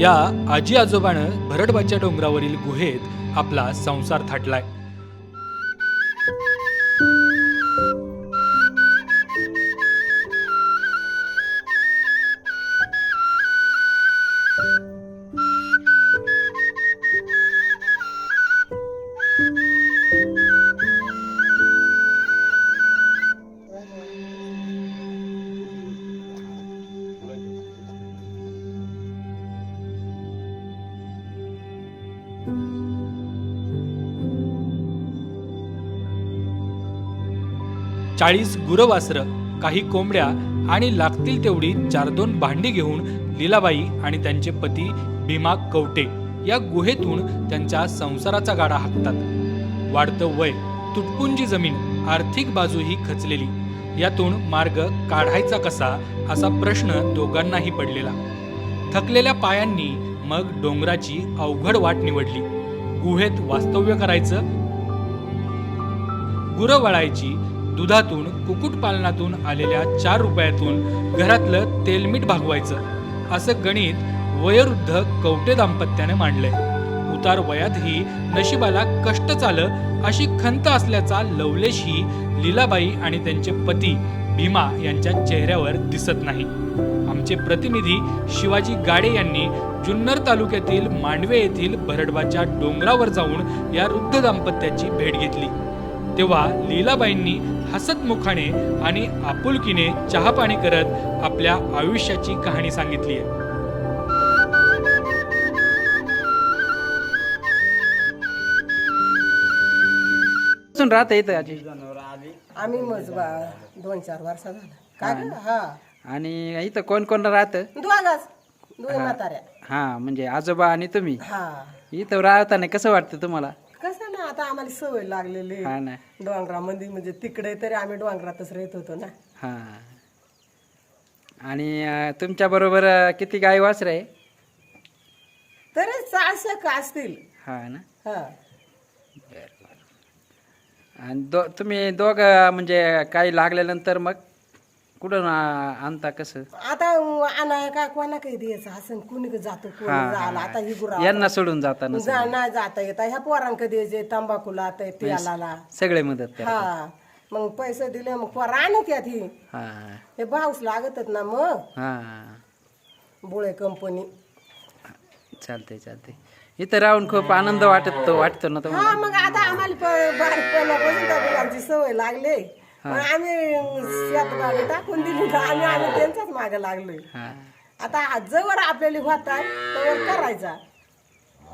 या आजी आजोबानं भरडबाच्या डोंगरावरील गुहेत आपला संसार थाटलाय. चाळीस गुरवासरं काही कोंबड्या आणि लागतील तेवढी चार दोन भांडी घेऊन लीलाबाई आणि त्यांचे पती भीमा कवटे या गुहेतून त्यांच्या संसाराचा गाडा हाकतात. वाढतं वय तुटपुंजी जमीन आर्थिक बाजूही खचलेली. यातून मार्ग काढायचा कसा असा प्रश्न दोघांनाही पडलेला. थकलेल्या पायांनी मग डोंगराची अवघड वाट निवडली. गुहेत वास्तव्य करायचं? गुरं वळायची दुधातून कुक्कुटपालनातून आलेल्या चार रुपयातून घरातलं तेलमीठ भागवायचं असं गणित वयोवृद्ध कवटे दाम्पत्याने मांडलंय. उतार वयातही नशिबाला कष्ट आलं अशी खंत असल्याचा लवलेशही लीलाबाई आणि त्यांचे पती भीमा यांच्या चेहऱ्यावर दिसत नाही. आमचे प्रतिनिधी शिवाजी गाडे यांनी जुन्नर तालुक्यातील मांडवे येथील भरडवाच्या डोंगरावर जाऊन या वृद्ध दाम्पत्याची भेट घेतली. तेव्हा लीलाबाईंनी हसतमुखाने आणि आपुलकीने चहापाणी करत आपल्या आयुष्याची कहाणी सांगितली आहे. राहत येतं आजी. आम्ही मजबा दोन चार वर्ष झालं. काय गं? हा. आणि इथं कोण कोण राहतं? दोन म्हाताऱ्या. हा म्हणजे आजोबा आणि तुम्ही. हा. इथं राहताना कसं वाटतं तुम्हाला? आता आम्हाला सवय लागलेली हा ना. डोंगरामध्ये म्हणजे तिकडे तरी आम्ही डोंगरातच राहत होतो ना. हा. आणि तुमच्या बरोबर किती गाय वासर आहे? तरी का असतील. हा ना. हा. आणि दो तुम्ही दोघ म्हणजे काही लागल्यानंतर मग? कुठून आ- आणता कसं? आता आणाय काय कोणा काही द्यायचं असं कुणी जातो कोणी झाला आता ही गुरा यांना सोडून जाताना जा नाही जाता येत. ह्या पोरांक द्यायचे तंबाखूला आता तेलाला. सगळे मदत करा हा. मग पैसे दिले मग पोरं आणत यात ही. हा हे. भाऊस लागतच ना मग. हा. बुळे कंपनी. चालतंय चालतंय. इथं राहून खूप आनंद वाटत वाटतो ना हा मग आता आम्हाला प- बारीकपणापासून त्या मुलांची सवय लागली. मग आम्ही टाकून दिली ना आम्ही आम्ही त्यांच्याच मागे लागलोय. हा. आता जवळ आपल्याला होतात तवर करायचा.